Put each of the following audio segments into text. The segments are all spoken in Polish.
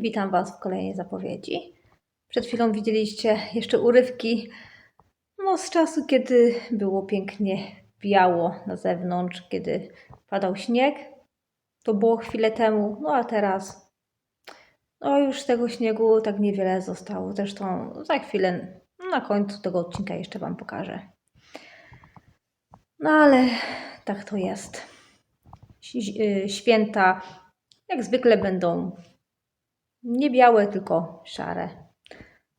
Witam Was w kolejnej zapowiedzi. Przed chwilą widzieliście jeszcze urywki no, z czasu, kiedy było pięknie biało na zewnątrz, kiedy padał śnieg. To było chwilę temu, no a teraz no już tego śniegu tak niewiele zostało. Zresztą za chwilę na końcu tego odcinka jeszcze Wam pokażę. No ale tak to jest. Y, Święta jak zwykle będą nie białe, tylko szare.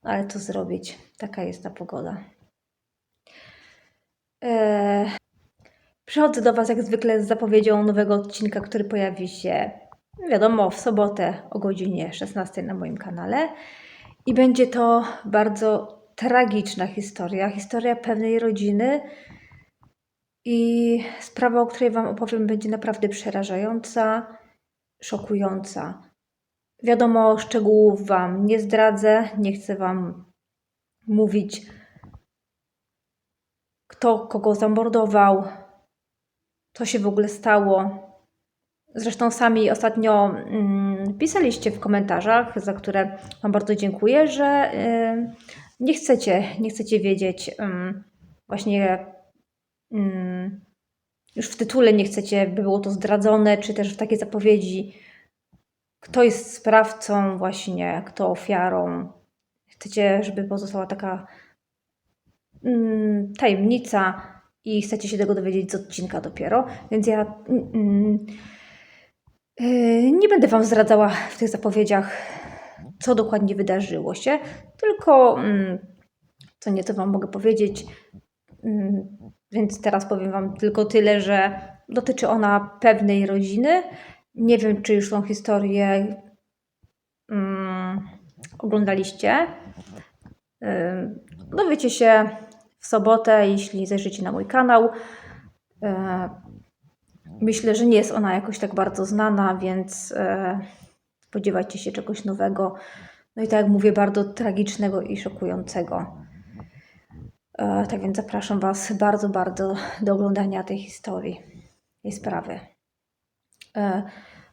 Ale co zrobić? Taka jest ta pogoda. Eee, przychodzę do Was jak zwykle z zapowiedzią nowego odcinka, który pojawi się, wiadomo, w sobotę o godzinie 16 na moim kanale. I będzie to bardzo tragiczna historia. Historia pewnej rodziny. I sprawa, o której Wam opowiem, będzie naprawdę przerażająca, szokująca. Wiadomo, szczegółów Wam nie zdradzę, nie chcę Wam mówić, kto kogo zamordował, co się w ogóle stało. Zresztą sami ostatnio mm, pisaliście w komentarzach, za które Wam bardzo dziękuję, że y, nie chcecie, nie chcecie wiedzieć ym, właśnie ym, już w tytule nie chcecie, by było to zdradzone, czy też w takiej zapowiedzi, kto jest sprawcą właśnie, kto ofiarą. Chcecie, żeby pozostała taka mm, tajemnica i chcecie się tego dowiedzieć z odcinka dopiero, więc ja mm, yy, nie będę Wam zdradzała w tych zapowiedziach, co dokładnie wydarzyło się, tylko mm, co nieco Wam mogę powiedzieć. Mm, Więc teraz powiem Wam tylko tyle, że dotyczy ona pewnej rodziny. Nie wiem, czy już tą historię mm, oglądaliście. Ym, Dowiecie się w sobotę, jeśli zajrzycie na mój kanał. E, Myślę, że nie jest ona jakoś tak bardzo znana, więc e, spodziewajcie się czegoś nowego. No i tak jak mówię, bardzo tragicznego i szokującego. E, Tak więc zapraszam Was bardzo, bardzo do oglądania tej historii, tej sprawy. E,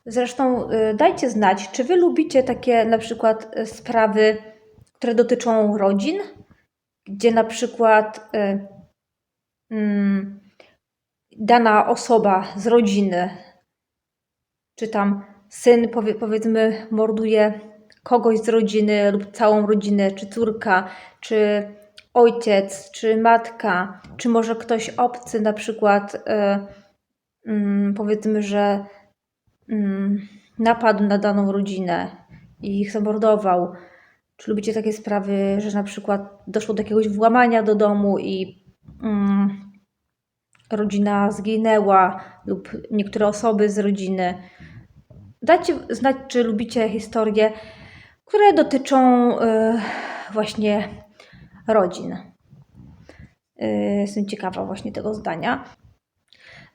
Zresztą e, dajcie znać, czy Wy lubicie takie na przykład e, sprawy, które dotyczą rodzin, gdzie na przykład mm, dana osoba z rodziny, czy tam syn powie, powiedzmy morduje kogoś z rodziny lub całą rodzinę, czy córka, czy ojciec, czy matka, czy może ktoś obcy na przykład mm, powiedzmy, że napadł na daną rodzinę i ich zamordował. Czy lubicie takie sprawy, że na przykład doszło do jakiegoś włamania do domu i mm, rodzina zginęła lub niektóre osoby z rodziny? Dajcie znać, czy lubicie historie, które dotyczą e, właśnie rodzin. E, Jestem ciekawa właśnie tego zdania.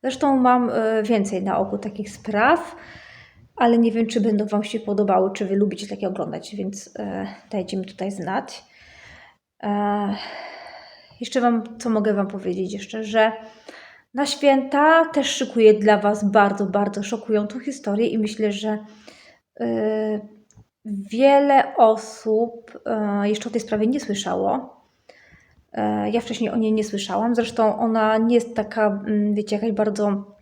Zresztą mam e, więcej na oku takich spraw, ale nie wiem, czy będą Wam się podobały, czy Wy lubicie takie oglądać, więc e, dajcie mi tutaj znać. E, Jeszcze Wam, co mogę Wam powiedzieć jeszcze, że na święta też szykuję dla Was bardzo, bardzo szokującą historię i myślę, że wiele osób jeszcze o tej sprawie nie słyszało. E, Ja wcześniej o niej nie słyszałam. Zresztą ona nie jest taka, mm, wiecie, jakaś bardzo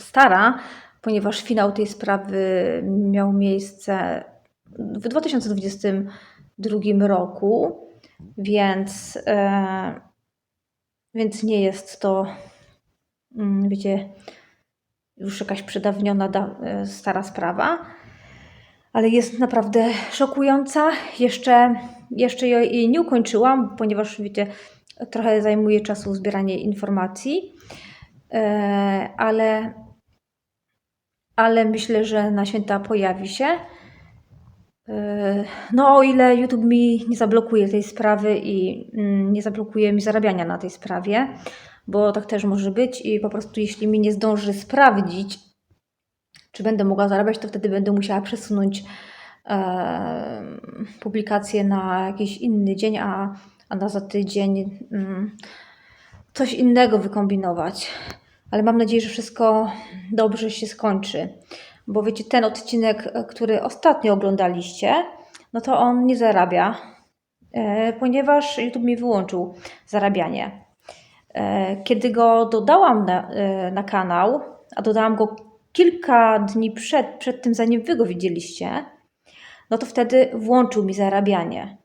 stara, ponieważ finał tej sprawy miał miejsce w 2022 roku, więc, e, więc nie jest to, mm, wiecie, już jakaś przedawniona, da, e, stara sprawa, ale jest naprawdę szokująca. Jeszcze, jeszcze jej nie ukończyłam, ponieważ, wiecie, trochę zajmuje czasu zbieranie informacji, e, ale ale myślę, że na święta pojawi się. Yy, No, o ile YouTube mi nie zablokuje tej sprawy i mm, nie zablokuje mi zarabiania na tej sprawie, bo tak też może być i po prostu jeśli mi nie zdąży sprawdzić, czy będę mogła zarabiać, to wtedy będę musiała przesunąć e, publikację na jakiś inny dzień, a, a na za tydzień mm, coś innego wykombinować. Ale mam nadzieję, że wszystko dobrze się skończy, Bo wiecie, ten odcinek, który ostatnio oglądaliście, no to on nie zarabia, e, ponieważ YouTube mi wyłączył zarabianie. E, Kiedy go dodałam na, e, na kanał, a dodałam go kilka dni przed, przed tym, zanim wy go widzieliście, no to wtedy włączył mi zarabianie.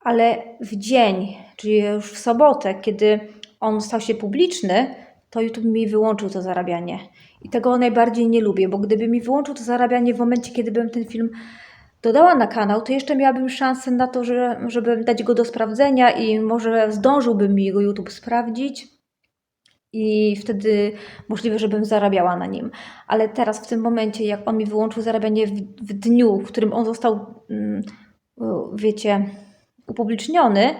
Ale w dzień, czyli już w sobotę, kiedy on stał się publiczny, to YouTube mi wyłączył to zarabianie. I tego najbardziej nie lubię, bo gdyby mi wyłączył to zarabianie w momencie, kiedy bym ten film dodała na kanał, to jeszcze miałabym szansę na to, że, żeby dać go do sprawdzenia i może zdążyłby mi go YouTube sprawdzić. I wtedy możliwe, żebym zarabiała na nim. Ale teraz, w tym momencie, jak on mi wyłączył zarabianie w, w dniu, w którym on został, mm, wiecie, upubliczniony,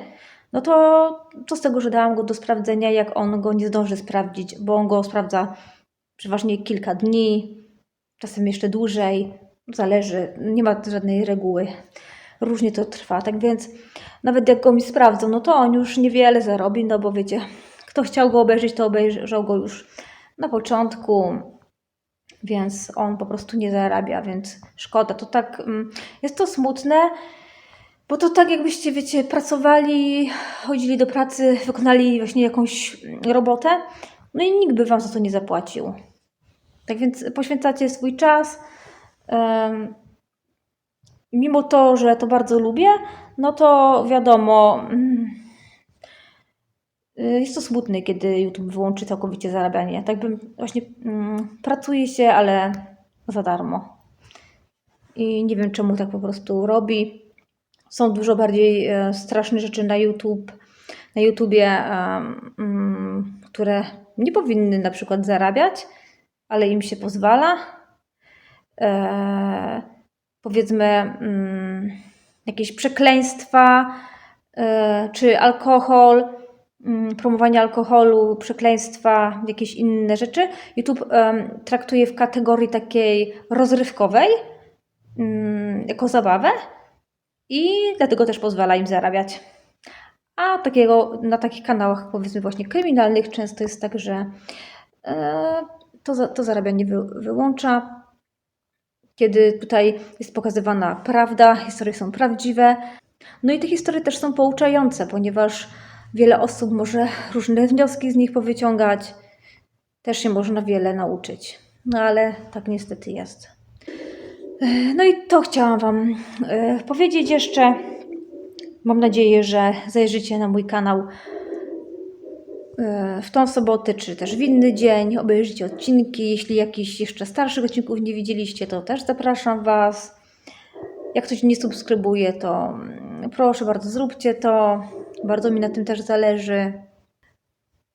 no to co z tego, że dałam go do sprawdzenia, jak on go nie zdąży sprawdzić, bo on go sprawdza przeważnie kilka dni, czasem jeszcze dłużej, zależy, nie ma żadnej reguły. Różnie to trwa, tak więc nawet jak go mi sprawdzą, no to on już niewiele zarobi, no bo wiecie, kto chciał go obejrzeć, to obejrzał go już na początku, więc on po prostu nie zarabia, więc szkoda. To tak, mm, jest to smutne, bo to tak jakbyście, wiecie, pracowali, chodzili do pracy, wykonali właśnie jakąś robotę, no i nikt by wam za to nie zapłacił. Tak więc poświęcacie swój czas. mimo to, że to bardzo lubię, no to wiadomo, mm, jest to smutne, kiedy YouTube wyłączy całkowicie zarabianie. Tak bym właśnie mm, pracuje się, ale za darmo. I nie wiem, czemu tak po prostu robi. Są dużo bardziej e, straszne rzeczy na YouTube, na YouTubie, em, mm, które nie powinny na przykład zarabiać, ale im się pozwala. E, powiedzmy, mm, jakieś przekleństwa, e, czy alkohol, mm, promowanie alkoholu, przekleństwa, jakieś inne rzeczy. YouTube traktuje w kategorii takiej rozrywkowej, mm, jako zabawę i dlatego też pozwala im zarabiać. A takiego, na takich kanałach, powiedzmy właśnie kryminalnych, często jest tak, że e, to, to zarabianie wy, wyłącza. Kiedy tutaj jest pokazywana prawda, historie są prawdziwe. No i te historie też są pouczające, ponieważ wiele osób może różne wnioski z nich powyciągać. Też się można wiele nauczyć. No ale tak niestety jest. E, No i to chciałam Wam e, powiedzieć jeszcze. Mam nadzieję, że zajrzycie na mój kanał e, w tą sobotę, czy też w inny dzień. Obejrzyjcie odcinki. Jeśli jakichś jeszcze starszych odcinków nie widzieliście, to też zapraszam Was. Jak ktoś nie subskrybuje, to mm, proszę bardzo, zróbcie to. Bardzo mi na tym też zależy.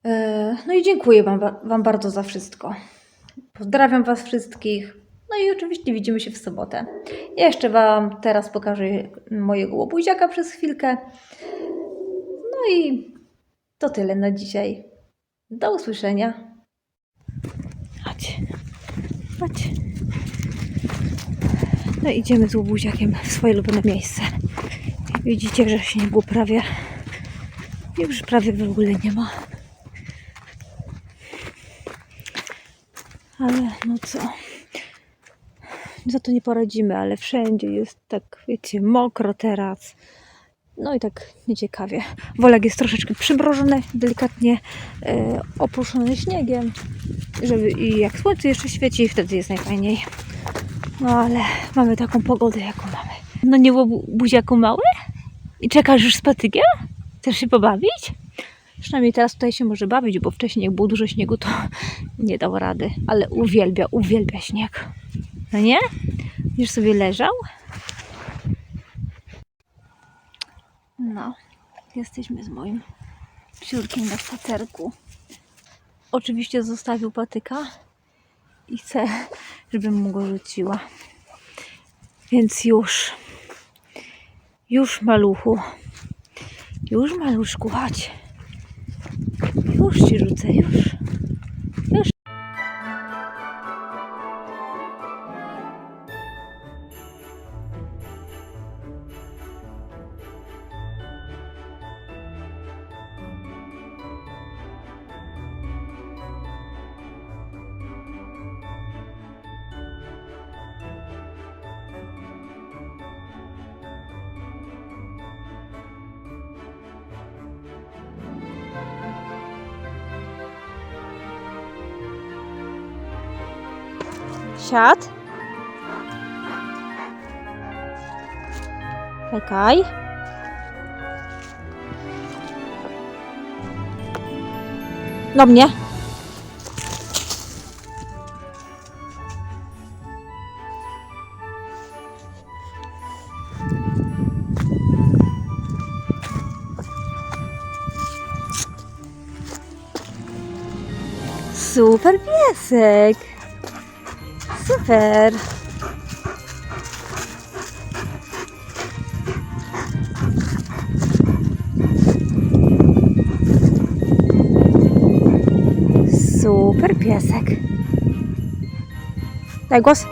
E, No i dziękuję Wam, wam bardzo za wszystko. Pozdrawiam Was wszystkich. No i oczywiście widzimy się w sobotę. Jeszcze Wam teraz pokażę mojego łobuziaka przez chwilkę. No i to tyle na dzisiaj. Do usłyszenia. Chodź. Chodź. No idziemy z łobuziakiem w swoje ulubione miejsce. Widzicie, że śniegu prawie już prawie w ogóle nie ma. Ale no co? Za to nie poradzimy, ale wszędzie jest tak, wiecie, mokro teraz. No i tak nieciekawie. Wolek jest troszeczkę przymrożony, delikatnie e, oprószony śniegiem. Żeby, I jak słońce jeszcze świeci, wtedy jest najfajniej. No ale mamy taką pogodę, jaką mamy. No nie było bu- buziaku mały? I czekasz już z patykiem? Chcesz się pobawić? Przynajmniej teraz tutaj się może bawić, bo wcześniej jak było dużo śniegu, to nie dał rady. Ale uwielbia, uwielbia śnieg. No nie? Już sobie leżał? No, jesteśmy z moim psiurkiem na spacerku. Oczywiście zostawił patyka i chce, żebym mu go rzuciła. Więc już, już maluchu, już maluszku, chodź. Już ci rzucę, już. Siad. Czekaj. Do mnie. Super piesek. Super. Super piesek. Daj głos.